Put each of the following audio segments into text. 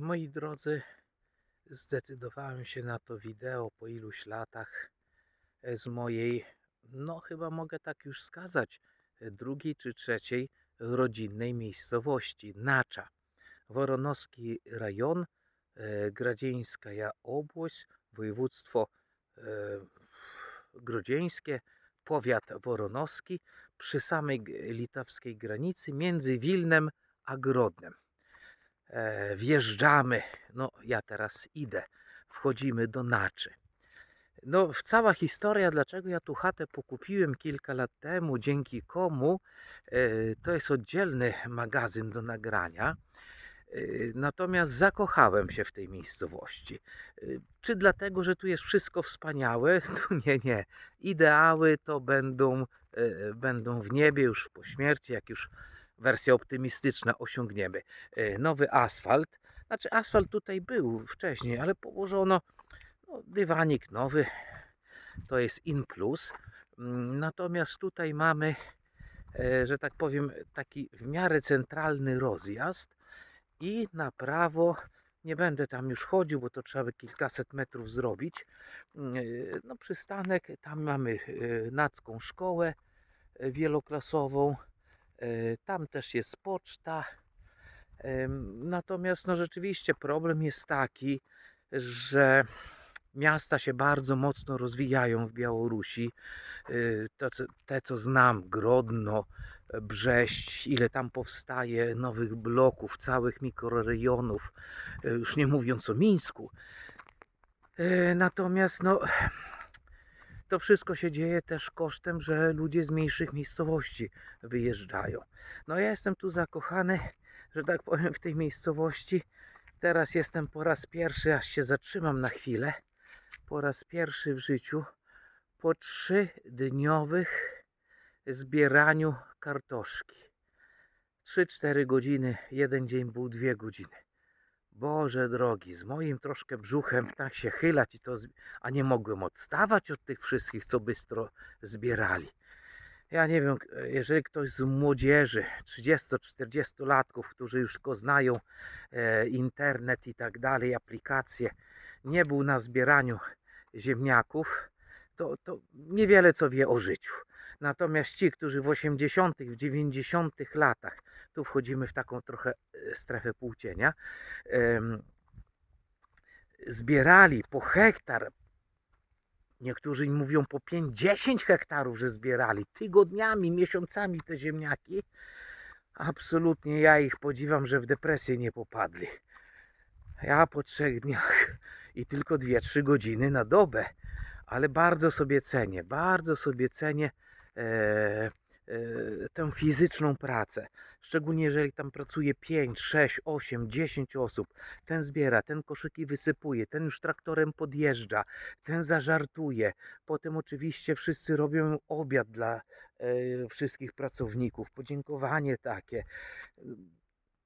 Moi drodzy, zdecydowałem się na to wideo po iluś latach e, z mojej, no chyba mogę tak już skazać, e, drugiej czy trzeciej rodzinnej miejscowości Nacza. Woronowski rejon, e, Gradzieńska obłość, województwo grodzieńskie, powiat woronowski, przy samej litewskiej granicy między Wilnem a Grodnem e, wjeżdżamy. No, ja teraz idę. Wchodzimy do Naczy. No, cała historia, dlaczego ja tu chatę pokupiłem kilka lat temu, dzięki komu, e, to jest oddzielny magazyn do nagrania. E, Natomiast zakochałem się w tej miejscowości. Czy dlatego, że tu jest wszystko wspaniałe? Tu nie, nie. Ideały to będą, będą w niebie już po śmierci, jak już wersja optymistyczna osiągniemy. E, Nowy asfalt. Znaczy, asfalt tutaj był wcześniej, ale położono no, dywanik nowy. To jest in plus. Mm, Natomiast tutaj mamy, e, że tak powiem, taki w miarę centralny rozjazd i na prawo. Nie będę tam już chodził, bo to trzeba by kilkaset metrów zrobić. Mm, e, No, przystanek, tam mamy nacką szkołę wieloklasową. E, Tam też jest poczta. Natomiast no rzeczywiście problem jest taki, że miasta się bardzo mocno rozwijają w Białorusi. Y, To, te, co znam, Grodno, Brześć, ile tam powstaje nowych bloków, całych mikrorejonów, e, już nie mówiąc o Mińsku. E, Natomiast no, to wszystko się dzieje też kosztem, że ludzie z mniejszych miejscowości wyjeżdżają. No ja jestem tu zakochany, że tak powiem, w tej miejscowości. Teraz jestem po raz pierwszy, aż się zatrzymam na chwilę, po raz pierwszy w życiu po trzydniowych zbieraniu kartoszki. 3-4 godziny, jeden dzień był dwie godziny. Boże drogi, z moim troszkę brzuchem tak się chylać i to, a nie mogłem odstawać od tych wszystkich, co bystro zbierali. Ja nie wiem, jeżeli ktoś z młodzieży, 30-40 latków, którzy już go znają, e, internet i tak dalej, aplikacje, nie był na zbieraniu ziemniaków, to, to niewiele co wie o życiu. Natomiast ci, którzy w 80., w 90. latach, tu wchodzimy w taką trochę e, strefę półcienia, zbierali po hektar, niektórzy mówią po 5-10 hektarów, że zbierali tygodniami, miesiącami te ziemniaki. Absolutnie ja ich podziwiam, że w depresję nie popadli. Ja po trzech dniach i tylko 2-3 godziny na dobę, ale bardzo sobie cenię, bardzo sobie cenię tę fizyczną pracę. Szczególnie jeżeli tam pracuje 5, 6, 8, 10 osób. Ten zbiera, ten koszyki wysypuje, ten już traktorem podjeżdża, ten zażartuje. Potem oczywiście wszyscy robią obiad dla e, wszystkich pracowników, podziękowanie takie.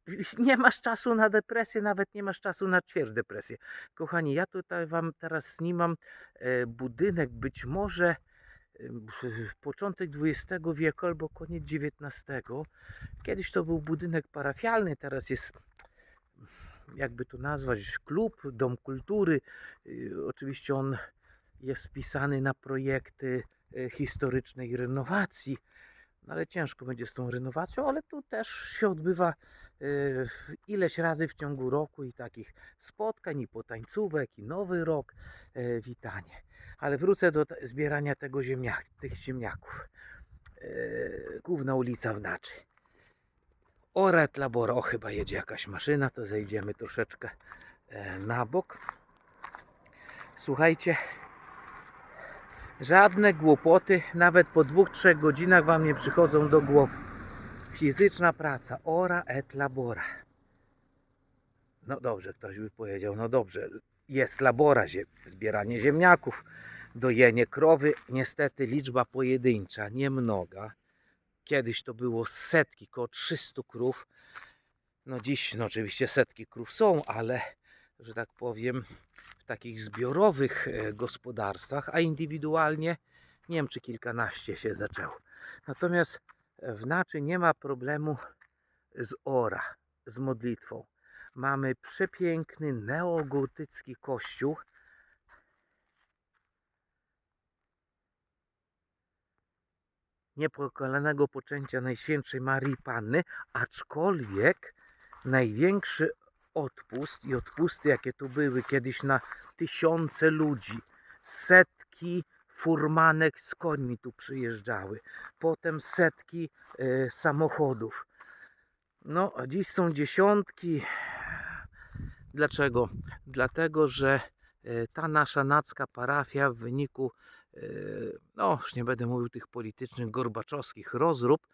Nie masz czasu na depresję, nawet nie masz czasu na ćwierć depresję. Kochani, ja tutaj Wam teraz snimam e, budynek, być może e, początek XX wieku albo koniec XIX. Kiedyś to był budynek parafialny, teraz jest jakby to nazwać, klub, dom kultury. Y, Oczywiście on jest wpisany na projekty e, historycznej renowacji, no ale ciężko będzie z tą renowacją, ale tu też się odbywa e, ileś razy w ciągu roku i takich spotkań, i potańcówek, i nowy rok, e, witanie. Ale wrócę do zbierania tego ziemniak, tych ziemniaków. E, Główna ulica w Naczy. Oret Laboro, chyba jedzie jakaś maszyna, to zejdziemy troszeczkę e, na bok. Słuchajcie, żadne głupoty, nawet po dwóch, trzech godzinach Wam nie przychodzą do głowy. Fizyczna praca, ora et labora. No dobrze, ktoś by powiedział, no dobrze, jest labora, zbieranie ziemniaków, dojenie krowy, niestety liczba pojedyncza, nie mnoga. Kiedyś to było setki, koło 300 krów. No dziś, no oczywiście setki krów są, ale że tak powiem, w takich zbiorowych e, gospodarstwach, a indywidualnie nie wiem, czy kilkanaście się zaczęło. Natomiast w Naczy nie ma problemu z ora, z modlitwą. mamy przepiękny neogotycki kościół. Niepokalanego poczęcia Najświętszej Marii Panny, aczkolwiek największy odpust i odpusty, jakie tu były kiedyś na tysiące ludzi, setki furmanek z końmi tu przyjeżdżały, potem setki e, samochodów. No, a dziś są dziesiątki. Dlaczego? Dlatego, że e, ta nasza nacka parafia w wyniku, e, no już nie będę mówił tych politycznych, gorbaczowskich rozrób,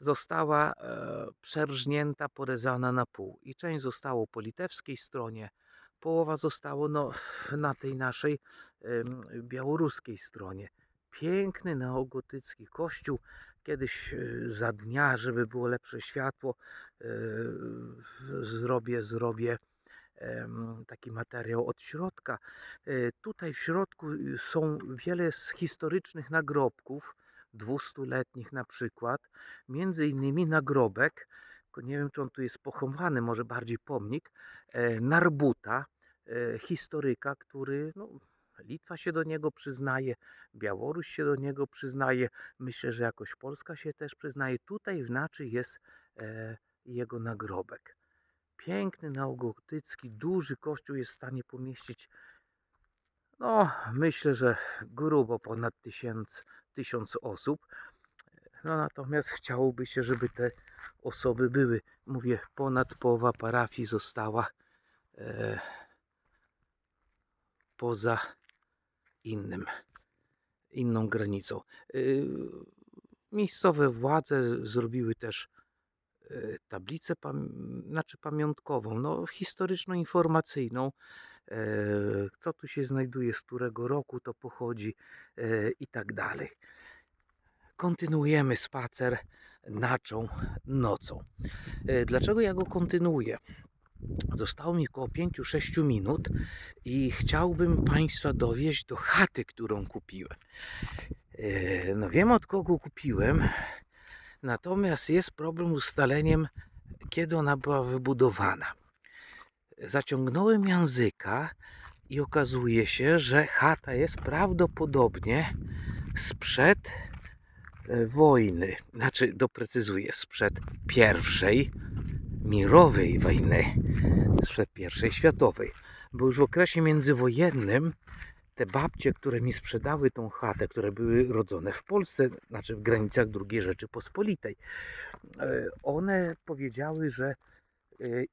została e, przerżnięta, porezana na pół. I część zostało po litewskiej stronie, połowa zostało no, na tej naszej białoruskiej stronie. Piękny neogotycki kościół. Kiedyś e, za dnia, żeby było lepsze światło, e, zrobię, zrobię taki materiał od środka. Tutaj w środku y, są wiele z historycznych nagrobków, dwustuletnich na przykład, między innymi nagrobek, nie wiem czy on tu jest pochowany, może bardziej pomnik, e, Narbuta, e, historyka, który no, Litwa się do niego przyznaje, Białoruś się do niego przyznaje, myślę, że jakoś Polska się też przyznaje. Tutaj w Naczy jest e, jego nagrobek. Piękny, neogotycki, duży kościół jest w stanie pomieścić, no myślę, że grubo ponad tysiąc, tysiąc osób. No natomiast chciałoby się, żeby te osoby były. Mówię, ponad połowa parafii została e, poza innym, inną granicą. Y, Miejscowe władze zrobiły też e, tablicę, pam- znaczy pamiątkową, no historyczno-informacyjną, e, co tu się znajduje, z którego roku to pochodzi e, i tak dalej. Kontynuujemy spacer naczą nocą. E, Dlaczego ja go kontynuuję? Zostało mi około 5-6 minut i chciałbym Państwa dowieść do chaty, którą kupiłem. E, No wiem od kogo kupiłem, natomiast jest problem z ustaleniem, kiedy ona była wybudowana. Zaciągnąłem języka i okazuje się, że chata jest prawdopodobnie sprzed e, wojny, znaczy doprecyzuję, sprzed pierwszej mirowej wojny, sprzed pierwszej światowej. Bo już w okresie międzywojennym te babcie, które mi sprzedały tą chatę, które były rodzone w Polsce, znaczy w granicach II Rzeczypospolitej, e, one powiedziały, że e,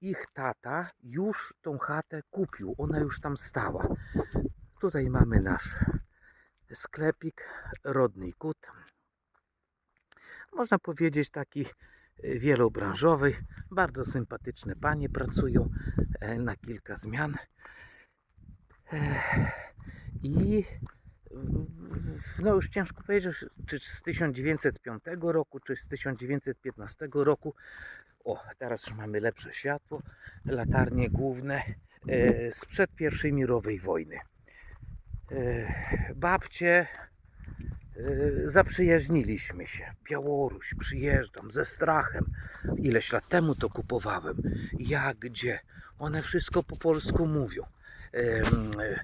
ich tata już tą chatę kupił, ona już tam stała. Tutaj mamy nasz sklepik, rodny kut. Można powiedzieć taki e, wielobranżowy. Bardzo sympatyczne panie pracują na kilka zmian. E, I no już ciężko powiedzieć, czy z 1905 roku, czy z 1915 roku. O, teraz już mamy lepsze światło. Latarnie główne e, sprzed I mirowej wojny. E, babcie e, zaprzyjaźniliśmy się. Białoruś, przyjeżdżam ze strachem. Ileś lat temu to kupowałem. Jak, gdzie? One wszystko po polsku mówią. E, e,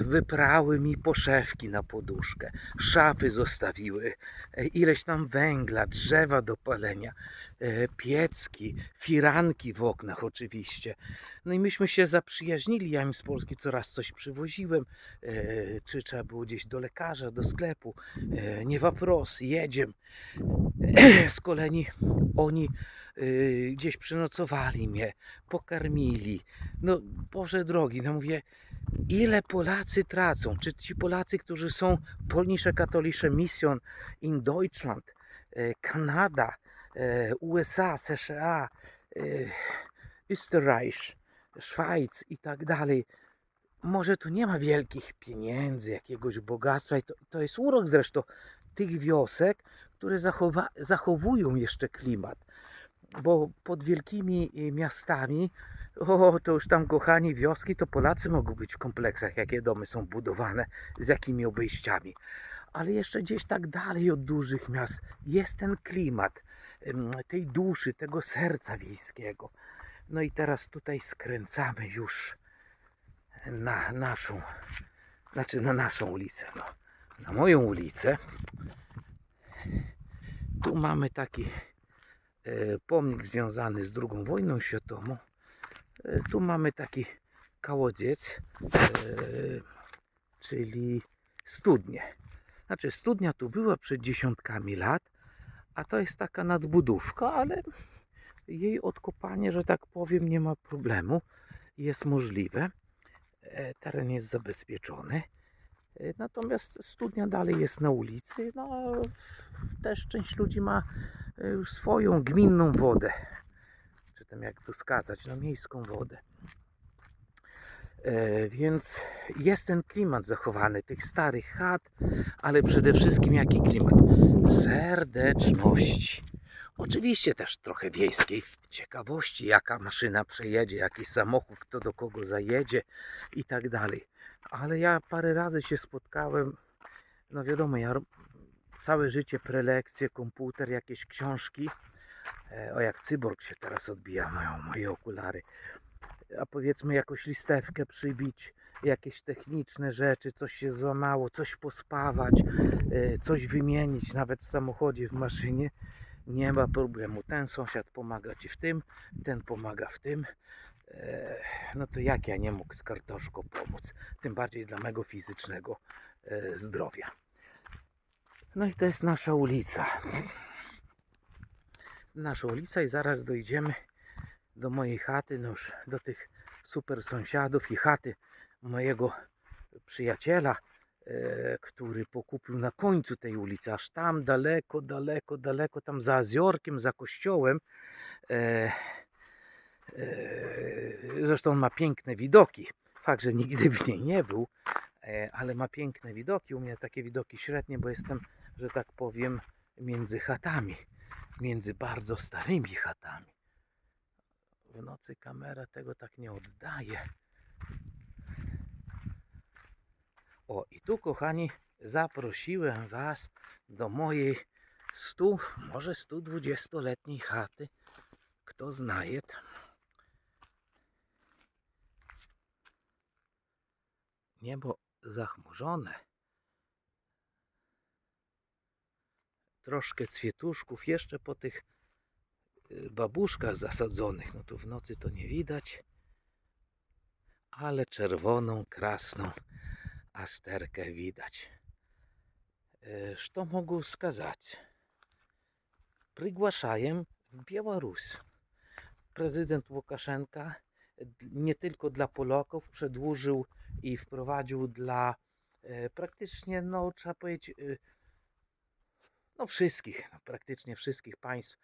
Wyprały mi poszewki na poduszkę, szafy zostawiły, e, ileś tam węgla, drzewa do palenia, piecki, firanki w oknach oczywiście. No i myśmy się zaprzyjaźnili, ja im z Polski coraz coś przywoziłem, e, czy trzeba było gdzieś do lekarza, do sklepu, e, nie wapros, jedziem. Z kolei oni gdzieś przynocowali mnie, pokarmili. No Boże drogi, no mówię, ile Polacy tracą? Czy ci Polacy, którzy są Polnische Katholische Mission in Deutschland, e, Kanada, e, USA, США, e, Österreich, Szwajc i tak dalej, może tu nie ma wielkich pieniędzy, jakiegoś bogactwa. I to, to jest urok zresztą tych wiosek, które zachowa, zachowują jeszcze klimat. Bo pod wielkimi y, miastami, o, to już tam kochani wioski, to Polacy mogą być w kompleksach, jakie domy są budowane, z jakimi obejściami. Ale jeszcze gdzieś tak dalej od dużych miast jest ten klimat em, tej duszy, tego serca wiejskiego. No i teraz tutaj skręcamy już na naszą, znaczy na naszą ulicę, no, na moją ulicę. Tu mamy taki e, pomnik związany z II wojną światową. E, tu mamy taki kałodziec, e, czyli studnię. Znaczy studnia tu była przed dziesiątkami lat, a to jest taka nadbudówka, ale jej odkopanie, że tak powiem, nie ma problemu. Jest możliwe. E, Teren jest zabezpieczony. E, Natomiast studnia dalej jest na ulicy. No, też część ludzi ma e, już swoją gminną wodę. Czy tam jak to skazać, no miejską wodę. E, Więc jest ten klimat zachowany tych starych chat, ale przede wszystkim jaki klimat? Serdeczności. Oczywiście też trochę wiejskiej ciekawości, jaka maszyna przejedzie, jaki samochód, kto do kogo zajedzie i tak dalej. Ale ja parę razy się spotkałem, no wiadomo, ja całe życie prelekcje, komputer, jakieś książki. E, O jak cyborg się teraz odbija, mają moje okulary. A powiedzmy jakąś listewkę przybić, jakieś techniczne rzeczy, coś się złamało, coś pospawać, e, coś wymienić, nawet w samochodzie, w maszynie. Nie ma problemu. Ten sąsiad pomaga ci w tym, ten pomaga w tym. E, No to jak ja nie mógł z kartoszką pomóc? Tym bardziej dla mego fizycznego e, zdrowia. No i to jest nasza ulica. Nasza ulica i zaraz dojdziemy do mojej chaty, no już do tych super sąsiadów i chaty mojego przyjaciela, e, który pokupił na końcu tej ulicy, aż tam daleko, daleko, daleko, tam za jeziorkiem, za kościołem. E, e, zresztą on ma piękne widoki. Fakt, że nigdy w niej nie był, ale ma piękne widoki. U mnie takie widoki średnie, bo jestem, że tak powiem, między chatami, między bardzo starymi chatami. W nocy kamera tego tak nie oddaje. O, i tu, kochani, zaprosiłem Was do mojej 100, może 120-letniej chaty. Kto znaje. Niebo zachmurzone. Troszkę cwietuszków jeszcze po tych babuszkach zasadzonych. No tu w nocy to nie widać, ale czerwoną, krasną asterkę widać. E, Co mogę skazać? Przygłaszaję w Białoruś. Prezydent Łukaszenka nie tylko dla Polaków przedłużył i wprowadził dla e, praktycznie, no trzeba powiedzieć, e, no wszystkich, no, praktycznie wszystkich państw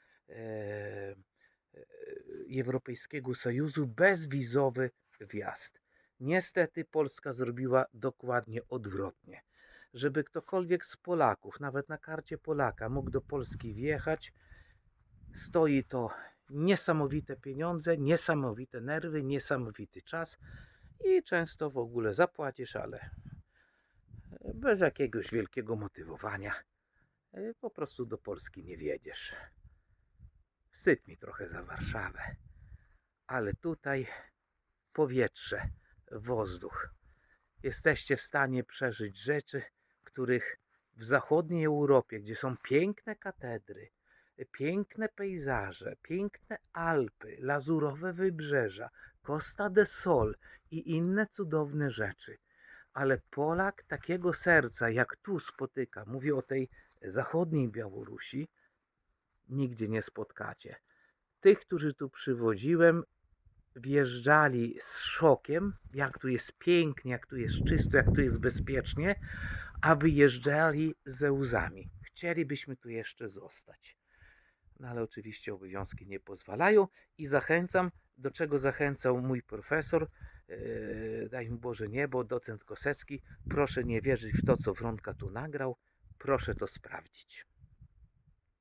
Europejskiego Sojuszu bezwizowy wjazd. Niestety Polska zrobiła dokładnie odwrotnie. Żeby ktokolwiek z Polaków, nawet na karcie Polaka, mógł do Polski wjechać, stoi to niesamowite pieniądze, niesamowite nerwy, niesamowity czas i często w ogóle zapłacisz, ale bez jakiegoś wielkiego motywowania e, po prostu do Polski nie wiedziesz. Wstyd mi trochę za Warszawę, ale tutaj powietrze, wozdуch. Jesteście w stanie przeżyć rzeczy, których w zachodniej Europie, gdzie są piękne katedry, piękne pejzaże, piękne Alpy, lazurowe wybrzeża, Costa de Sol i inne cudowne rzeczy. Ale Polak takiego serca, jak tu spotyka, mówię o tej zachodniej Białorusi, nigdzie nie spotkacie. Tych, którzy tu przywoziłem, wjeżdżali z szokiem, jak tu jest pięknie, jak tu jest czysto, jak tu jest bezpiecznie, a wyjeżdżali ze łzami. Chcielibyśmy tu jeszcze zostać. No ale oczywiście obowiązki nie pozwalają i zachęcam, do czego zachęcał mój profesor, yy, daj mu Boże niebo, docent Kosecki, proszę nie wierzyć w to, co Wronka tu nagrał, proszę to sprawdzić.